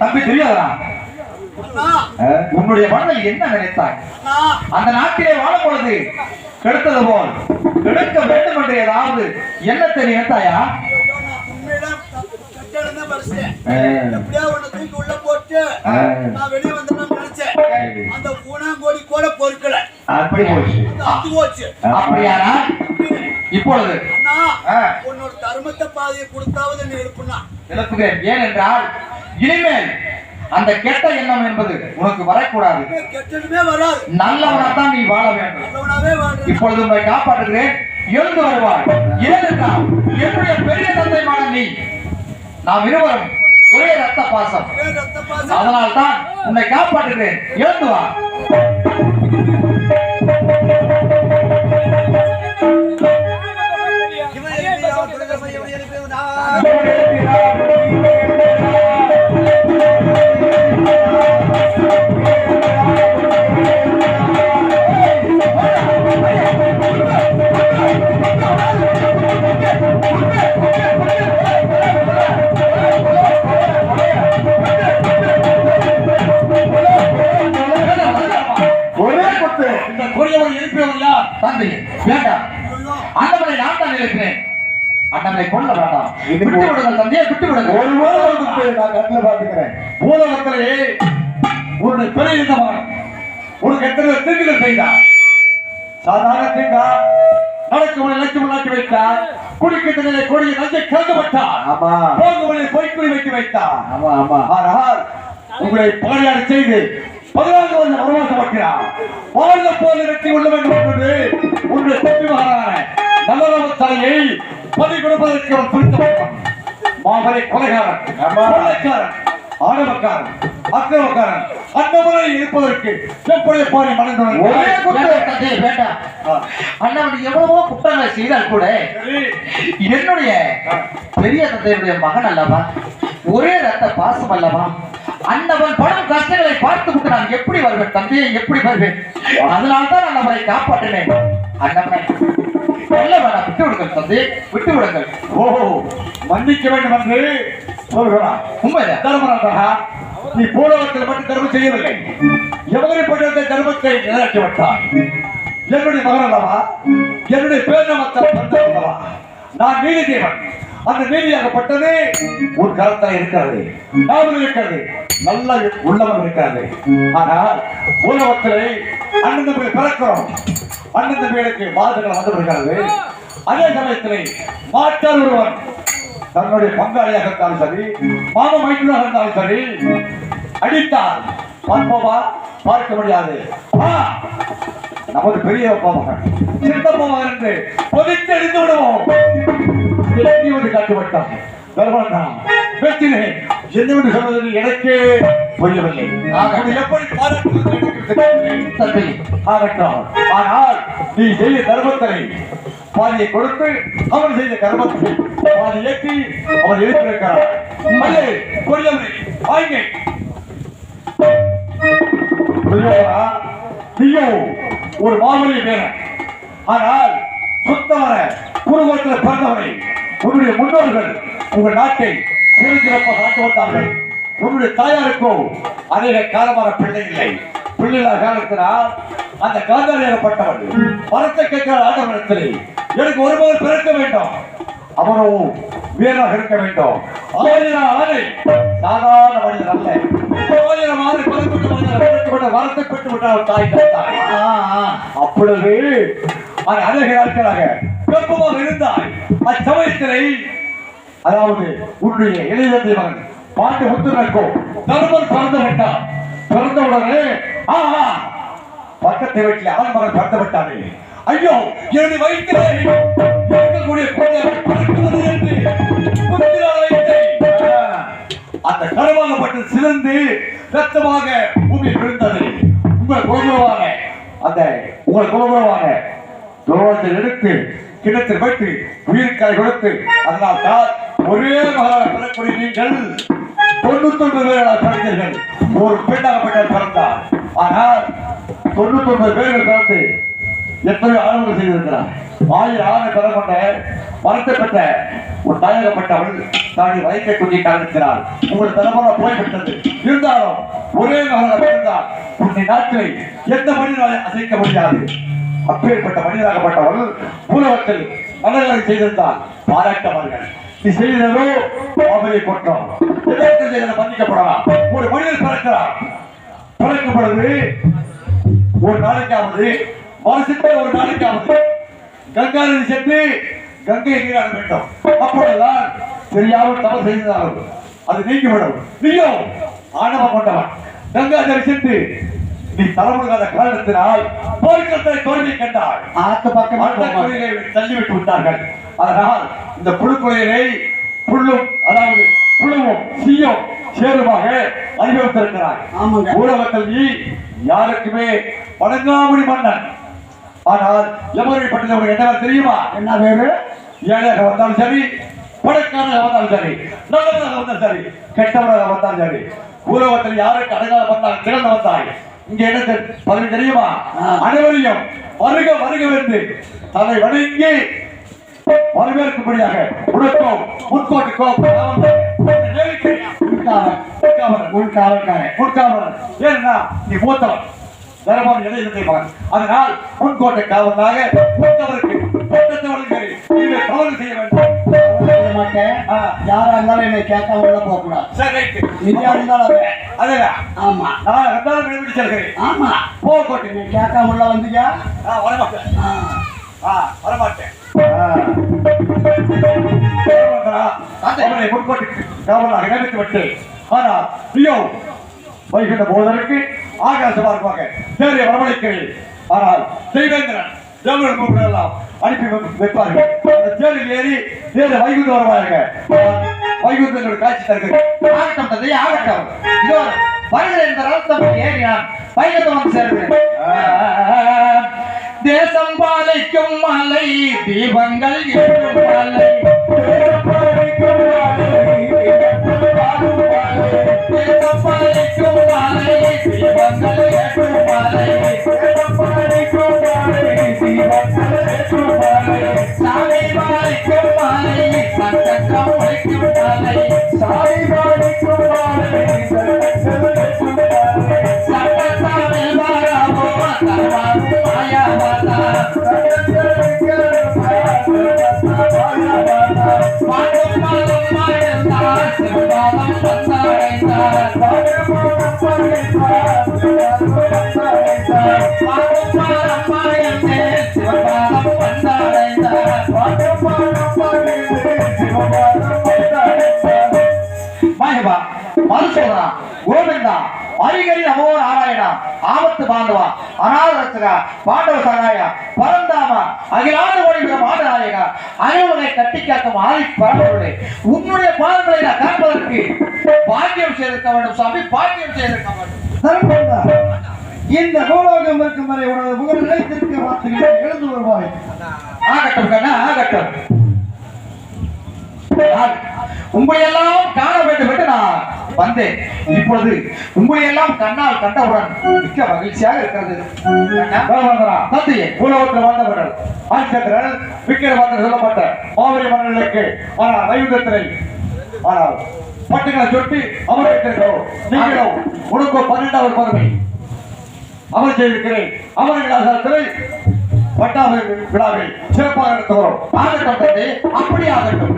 தம்பி தெரியாதா உன்னுடைய மனதில் என்ன நினைத்தாய்? அந்த நாட்டிலே வாழும் பொழுது கெடுத்தது போல். கெடுக்க வேண்டும் என்று ஏதாவது எண்ணத்தை நினைத்தாயா? உள்ள போட்டு. நான் வெளியே வந்தேன்னு நினைச்சேன். அந்த பூனாங்கோடி கூட பொறுக்கல. அப்படி போச்சு. அப்படியானா இப்பொழுது. உன்னோட தர்மத்தை பாதையை கொடுத்தாவது என்ன எழுப்புனா எழுப்புகிறேன். ஏனென்றால் இனிமேல் அந்த கெட்ட எண்ணம் என்பது உனக்கு வரக்கூடாது. கெட்டதுமே வராது. நல்லவனாத்தான் நீ வாழ வேண்டும். நல்லவனாவே இப்பொழுது உங்களை காப்பாற்றுகிறேன். எழுந்து வருவாய். ஏனென்றால் என்னுடைய பெரிய தந்தைமான நீ. நாம் இருவரும் ஒரே ரத்த பாசம். ஒரே ரத்த பாசம். அதனால் தான் உன்னை காப்பாற்றுகிறேன். எழுந்து வா. Glória பிறை இருந்தவன் உனக்கு எத்தனை தீங்குகள் செய்தான் சாதாரண தீங்கா நடக்கும் லட்சம் நாட்டி வைத்தார். குடிக்கிறதிலே கொடியை நஞ்சை கலந்து விட்டார் ஆமா. போகுவதை பொய்க்குறி வைத்து வைத்தார். ஆமா ஆமா. ஆனால் உங்களை பாடியாடு செய்து பதினான்கு வருஷம் வனவாசப்பட்டார் வாழ்ந்த போது வெற்றி கொள்ள வேண்டும் என்று உன்னுடைய தப்பி மகனான நல்லரவ தலையை பதி கொடுப்பதற்கு அவன் துணித்தவன் மாபரை கொலைகாரன். கொள்ளைக்காரன். ஆணவக்காரன் அக்கிரமக்காரன் அந்த முறையில் இருப்பதற்கு எப்படி பாடி மனதுடன் ஒரே குற்றம் தந்தையை வேண்டாம் அண்ணவன் எவ்வளவோ குற்றங்களை செய்தால் கூட என்னுடைய பெரிய தந்தையுடைய மகன் அல்லவா ஒரே ரத்த பாசம் அல்லவா அண்ணவன் படும் கஷ்டங்களை பார்த்து விட்டு நான் எப்படி வருவேன் தந்தையை எப்படி வருவேன்? அதனால்தான் நான் அவரை காப்பாற்றினேன். அண்ணவனை சொல்ல வேணாம் விட்டு விடுங்கள் தந்தை விட்டு விடுங்கள் ஓஹோ மன்னிக்க வேண்டும் என்று உண்மையில தர்மராஜா நீ பூலகத்தில் மட்டும் தர்மம் செய்யவில்லை. எவரை எவரைப்பட்ட தர்மத்தை நிலையாக்கி விட்டார். என்னுடைய மகன் அல்லவா? என்னுடைய பேரமத்தல் தந்தை அல்லவா? நான் நீதி தேவன் அந்த நீதியாகப்பட்டது ஒரு கருத்தா இருக்கிறது. ஞாபகம் இருக்கிறது. நல்ல உள்ளவன் இருக்கிறது. ஆனால் உலகத்திலே அண்ணன் தம்பி பிறக்கிறோம். அண்ணன் தம்பிகளுக்கு பாதங்கள் வந்து இருக்கிறது அதே சமயத்திலே மாற்றால் ஒருவன். தன்னுடைய பங்காளியாக இருந்தாலும் சரி மாம மைத்துனாக இருந்தாலும் சரி அடித்தால் பார்ப்போமா? பார்க்க முடியாது. நமது பெரிய அப்பா மகன் சித்தப்பா மகன் என்று பொதித்து அடித்து விடுவோம். எட்டி வந்து காட்டுவிட்டான் தர்மந்தான் பேசினேன் என்னவென்று சொன்னது எனக்கே புரியவில்லை. எப்படி பாராட்டுவது? ஆகட்டும். ஆனால் நீ தர்மத்தை பாதியை கொடுத்து அவன் செய்த கர்மத்தை பாதி ஏற்றி அவர் எழுப்பியிருக்கிறார் நீயோ ஒரு மாமல்லி பேரன் ஆனால் சுத்தவர குருவத்துல பிறந்தவரை உன்னுடைய முன்னோர்கள் உங்கள் நாட்டை சிறந்திருப்ப நாட்டு வந்தார்கள். உன்னுடைய தாயாருக்கோ அநேக காலமான பிள்ளை இல்லை. பிள்ளைகளாக காலத்தினால் அந்த காந்தாரியாகப்பட்டவன் மரத்தை கேட்கிற ஆண்டவனிடத்தில் எனக்கு ஒரு மகன் பிறக்க வேண்டும். அவனோ வீரனாக இருக்க வேண்டும். ஆணை சாதாரண மனிதன் அல்ல. ஆயிரம் ஆணை பதப்பட்ட மனிதன் வரத்தை பெற்று விட்டார் தாய் தந்தாய் அப்பொழுது அது அநேக நாட்களாக கர்ப்பமாக இருந்தாய் அச்சமயத்திலே அதாவது உன்னுடைய இளையதந்தை மகன் பாட்டு முத்துனக்கோ தர்மன் பிறந்து விட்டான். பிறந்த உடனே ஆஹா பக்கத்து வீட்டில் அவன் மகன் பிறந்து விட்டானே. ஐயோ எனது வயிற்றிலே இருக்கக்கூடிய குழந்தை பிறக்கிறது என்று புத்திரால் அந்த கருவாகப்பட்டு சிறந்து ரத்தமாக பூமி விழுந்தது உங்கள் குலகுருவாக அந்த உங்கள் குலகுருவாக துரோகத்தை எடுத்து கிணத்தில் வைத்து உயிர்களை கொடுத்து அதனால் தான் ஒரே மகளாக பெறக்கூடிய நீங்கள் தொண்ணூத்தொன்பது பேர்களால் பிறந்தீர்கள். ஒரு பெண்ணாக பெண்ணாகப்பட்ட பிறந்தார். ஆனால் தொண்ணூத்தொன்பது பேர்கள் கலந்து எத்தனை ஆரம்பம் செய்திருக்கிறார். ஆயிரம் ஆறு பெற கொண்ட மரத்தை பெற்ற ஒரு தாயகப்பட்டவள் தாண்டி வயிற்றை குஞ்சி கலந்துக்கிறார் உங்கள் தலைமுறை போய்விட்டது இருந்தாலும் ஒரே நகரம் இருந்தால் உன்னை நாட்களை எந்த மனிதனால் அசைக்க முடியாது. அப்பேற்பட்ட மனிதராகப்பட்டவள் பூலகத்தில் நல்லதை செய்திருந்தால் பாராட்டவர்கள். நீ செய்ததோ அவரை கொற்றோம் மன்னிக்கப்படலாம். ஒரு மனிதன் பிறக்கிறார் பிறக்கும் பொழுது ஒரு நாளைக்காவது வருஷத்தை ஒரு நாளைக்காவது கங்கா நதி சென்று கங்கை நீராட வேண்டும். அப்பொழுதுதான் தெரியாமல் தவறு செய்தார்கள் அது நீங்கிவிடும். நீயும் ஆணவம் கொண்டவன். கங்கா நதி சென்று நீ தலைமுழுகாத காரணத்தினால் போர்க்களத்தை தோல்வி கண்டாள் ஆத்து பக்கம் அந்த கோயிலை தள்ளிவிட்டு விட்டார்கள். அதனால் இந்த புழுக்கோயிலை புல்லும் அதாவது புழுவும் சீயும் சேருமாக அனுபவித்திருக்கிறார் ஆமாங்க. ஊடக கல்வி யாருக்குமே வணங்காமணி மன்னன். ஆனால் எமரை பட்டது என்ன தெரியுமா? என்ன வேறு ஏழையாக வந்தாலும் சரி பணக்காரனாக வந்தாலும் சரி நல்லவனாக வந்தாலும் சரி கெட்டவனாக வந்தாலும் சரி ஊரகத்தில் யாருக்கு அடங்காத வந்தால் திறந்து வந்தாய்? இங்க என்ன பதில் தெரியுமா. அனைவரையும் வருக வருக என்று தன்னை வணங்கி வரவேற்கும்படியாக உனக்கும் முன்கோட்டுக்கும் உள்காவல் உள்காவல்காரன் முன்காவலன் ஏன்னா நீ மூத்தவன் தரமான இடையில செய்வான் அதனால் முன்கோட்டை காவலாக மூத்தவருக்கு பட்டத்தவர்களுக்கு தவறு செய்ய வேண்டும் மாட்டேன் யாரா இருந்தாலும் என்னை கேட்காம உள்ள போக கூடாது சரி ரைட்டு நிதியா இருந்தாலும் அது. ஆமா நான் ரெண்டாவது விடுவிடி செல்கிறேன் ஆமா நீ கேட்காம உள்ள வந்தீங்க வரமாட்டேன் வரமாட்டேன் ஆ. அவனை காவலாக நினைத்து விட்டு ஆனா நீயோ வைகின்ற போதற்கு ஆகாசமா இருப்பாங்க தேரைய வரவழைக்கிறேன். ஆனால் தெய்வேந்திரன் தேவர்கள் கூப்பிடலாம் அனுப்பி வைப்பார்கள். அந்த தேரில் ஏறி தேர வைகுந்த வருவாங்க காட்சி தருகிறேன் ஆகட்டும் தந்தை ஆகட்டும். இதோ வருகிற இந்த ரத்தம் ஏறினான் வைகுந்தம் வந்து சேர்கிறேன். தேசம் பாலைக்கும் மலை தீபங்கள் மலை. தேசம் பாலைக்கும் மலை. தீபங்கள் ஏற்றும் மலை. சாமி மகிபா மருசோதரா கோவிந்தா அரிகரி நமோ நாராயணா ஆபத்து பாந்தவா அநாத பாண்டவ சகாயா பரந்தாமா அகிலாண்டு ஓடிவிட மாதநாயகா அனைவரை கட்டி காக்கும் ஆதி பரம்பொருளே உன்னுடைய பாதங்களை நான் காண்பதற்கு பாக்கியம் செய்திருக்க வேண்டும் சுவாமி பாக்கியம் செய்திருக்க வேண்டும். இந்த பூலோகம் இருக்கும் வரை உனது புகழ் நிலைத்திருக்க வார்த்தைகளை எழுந்து வருவாய். ஆகட்டும் கண்ணா ஆகட்டும். நான் உங்களை எல்லாம் காண வேண்டும் என்று நான் வந்தேன் இப்பொழுது உங்களை எல்லாம் கண்ணால் கண்டவுடன் மிக்க மகிழ்ச்சியாக இருக்கிறது. தந்தையே பூலோகத்தில் வாழ்ந்தவர்கள். ஆதிச்சந்திரன் விக்கிரமாத்திர சொல்லப்பட்ட மாவீர மன்னர்களுக்கு ஆனால் வைகுந்தத்தினை ஆனால் பட்டுகளை சுட்டி அமர் வைத்திருக்கிறோம். நீங்களும் உனக்கு பன்னெண்டாவது பருமை. அமர் செய்திருக்கிறேன். அமர் விழாசாரத்தில் பட்டாவை விழாவில் சிறப்பாக நடத்துகிறோம். ஆகட்டும் தந்தை அப்படி ஆகட்டும்.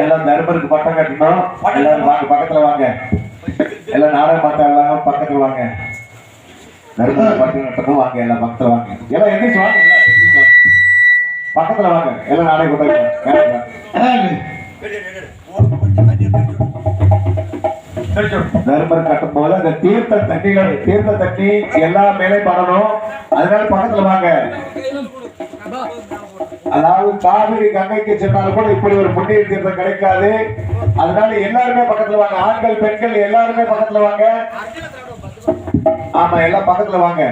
எல்லாம் தர்மருக்கு பட்டம் கட்டணும். எல்லாரும் வாங்க பக்கத்துல வாங்க. எல்லாம் நாடகம் பார்த்தா எல்லாம் பக்கத்துல வாங்க. தர்மருக்கு பட்டம் கட்டணும் வாங்க எல்லாம் பக்கத்துல வாங்க. எல்லாம் எந்திரிச்சு வாங்க பக்கத்துல வாங்க எல்லாம் நாடகம் கொண்டாங்க தர்மர் கட்டும் போது அந்த தீர்த்த தண்ணிகள் தீர்த்த தண்ணி எல்லா மேலே படணும். அதனால பக்கத்துல வாங்க. அதாவது காவிரி கங்கைக்கு சென்றாலும் கூட இப்படி ஒரு புண்ணிய தீர்த்தம் கிடைக்காது. அதனால எல்லாருமே பக்கத்துல வாங்க. ஆண்கள் பெண்கள் எல்லாருமே பக்கத்துல வாங்க. ஆமா எல்லாம் பக்கத்துல வாங்க.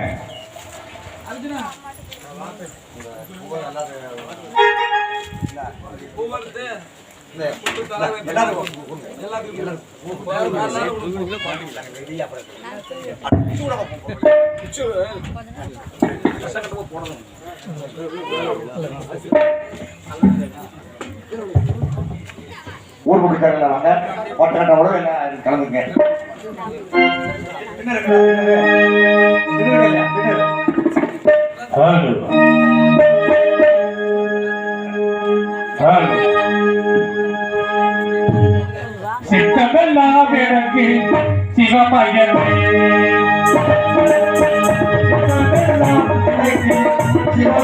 ஊர் பக்கத்தில் வாங்க ஒட்டக்கட்டோட என்ன கலந்துங்க என்ன பின்னாடி. பின்னாடி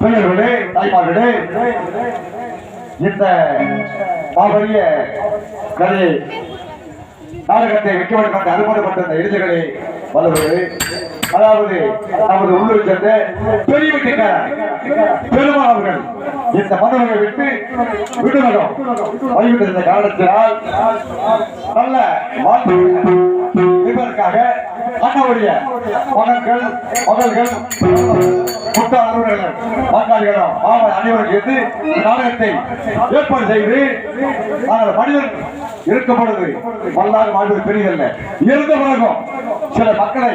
பெரியவர்களே தாய்மார்களே இந்த மாபெரிய கதையை நாடகத்தை வைக்க வேண்டும் என்று அனுமதிப்பட்ட இந்த இளைஞர்களே வல்லவர்களே அதாவது நமது உள்ளூர் சேர்ந்த பெரிய வீட்டுக்காரர் பெருமாள் அவர்கள் இந்த மன்னரை விட்டு விடுவதும் வழிவிட்டிருந்த காரணத்தினால் நல்ல வாழ்வு என்பதற்காக அண்ணாவுடைய மகன்கள் மகள்கள் முத்த அலுவலர்கள் பங்காளிகளும் மாவட்ட அனைவரும் சேர்ந்து இந்த நாடகத்தை ஏற்பாடு செய்து நாங்கள் மனிதன் இருக்கும் பொழுது வரலாறு வாழ்வது பெரியதல்ல. இருந்த பிறகும் சில மக்களை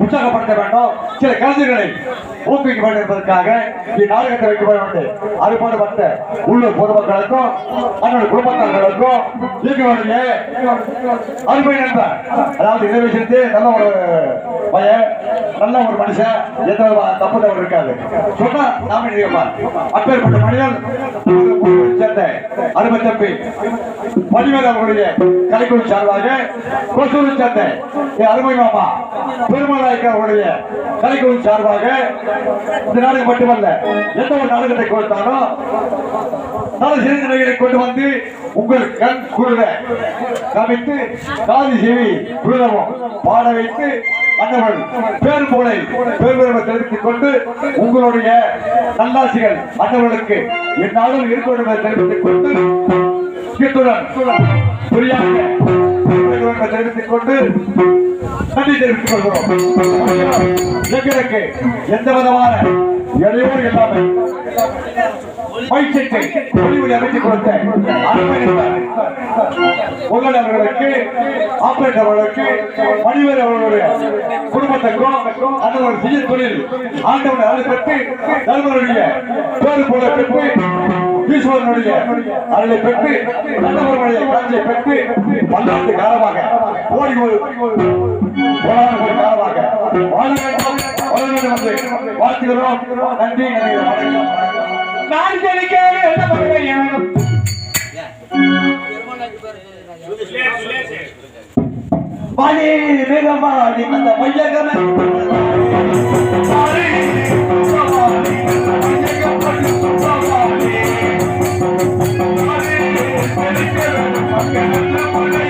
உற்சாகப்படுத்த வேண்டும் சில கலைஞர்களை ஊக்குவிக்க வேண்டும் என்பதற்காக இந்நாடகத்தை வைக்கப்பட வேண்டும் அறுபாடுபட்ட உள்ளூர் பொதுமக்களுக்கும் தன்னோட குடும்பத்தார்களுக்கும் இயக்கக்கூடிய அருமை நண்பர் அதாவது இளவரசத்து நல்ல ஒரு பையன் நல்ல ஒரு மனுஷன் எந்த தப்பு தவறு இருக்காது. சொன்னா நாம அப்பேற்பட்ட மனிதன் சேர்ந்த பதிவேல் அவர்களுடைய கலைக்குழு சார்பாக கொசூரை சேர்ந்த அருமை மாமா பெருமாளாய்க்கு அவருடைய கலைக்குழு சார்பாக இந்த மட்டுமல்ல எந்த ஒரு நாடகத்தை கொடுத்தாலும் நல்ல கொண்டு வந்து உங்கள் கண் குளிர காமித்து காதி செவி பாட வைத்து அந்தவள் பேர் போலை பேர் தெரிவித்துக் கொண்டு உங்களுடைய நல்லாசிகள் அந்தவர்களுக்கு என்னாலும் இருக்க வேண்டும் என்று தெரிவித்துக் கொண்டு இத்துடன் தெரிவித்துக் கொண்டு நன்றி தெரிவித்துக் கொள்கிறோம். எங்களுக்கு எந்த விதமான இடையூறு இல்லாமல் பயிற்சியை ஒளிவொலி அமைத்துக் கொடுத்த உங்கள் அவர்களுக்கு ஆபரேட்டர் அவர்களுக்கு மணிவர் அவர்களுடைய குடும்பத்துக்கும் அந்த செய்ய தொழில் ஆண்டவனை அழைப்பட்டு பெற்று பேரு போல பெற்று ஈஸ்வரனுடைய அருளை பெற்று நல்லவர்களுடைய காட்சியை பெற்று பல்லாண்டு காலமாக ஓடி ஒரு காலமாக வாழ வேண்டும் வாழ வேண்டும் என்று வாழ்த்துகிறோம். நன்றி நன்றி வணக்கம். நான் ஜெயிக்காத என்ன பண்ணுவேன் வாணி வேகமாடி அந்த மையகமே நல்ல மழை